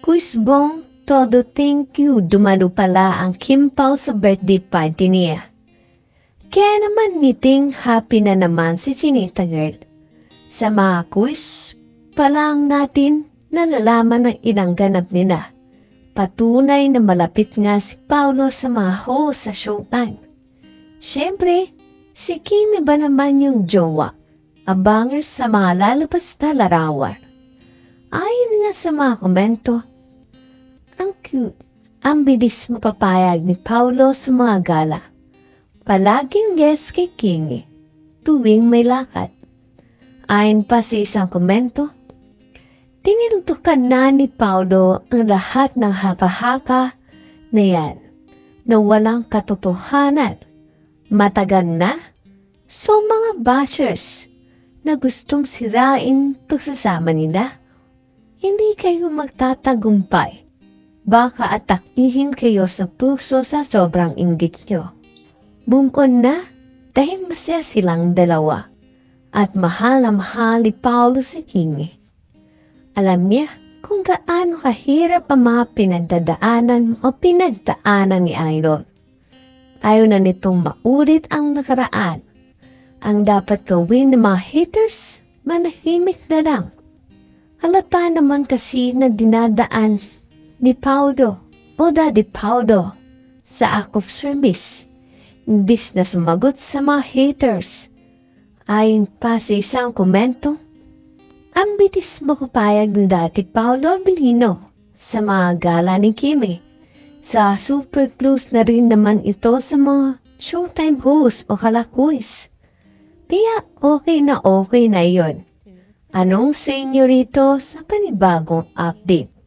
Kuisbong, todo thank you, dumalo pala ang Kim Pao sa birthday party niya. Kaya naman niting happy na naman si Chinita Girl. Sa mga quiz pa lang natin nalalaman ng ilang ganap nila. Patunay na malapit nga si Paulo sa mga host sa Showtime. Siyempre, si Kimi ba naman yung jowa? Abanger sa mga lalabas na larawan. Ayon nga sa mga komento, ang cute, ang bilis mapapayag ni Paulo sa mga gala. Palaging guest kay Kimi, tuwing may lakad. Ayon pa sa isang komento, tiniltukan na ni Paulo ang lahat ng haka-haka na yan na walang katotohanan. Matagal na, so mga bashers na gustong sirain pagsasama nila, hindi kayo magtatagumpay. Baka atakihin kayo sa puso sa sobrang inggit nyo. Bungkon na dahil masaya silang dalawa at mahal na mahal ni Paulo si Kimi. Alam niya kung gaano kahirap ang mga pinagdadaanan o pinagdaanan ni Idol. Ayaw na nitong maulit ang nakaraan. Ang dapat gawin ng mga haters, manahimik na lang. Halata naman kasi na dinadaan ni Paulo o Daddy Paulo sa act of service. Imbis na sumagot sa mga haters. Ayon pa sa isang komento, ang bitis mapapayag ni dati Paolo Abilino sa mga gala ni Kimi. Sa super close na rin naman ito sa mga showtime host o kalakuis. Kaya okay na okay na yon. Anong sa inyo rito sa panibagong update?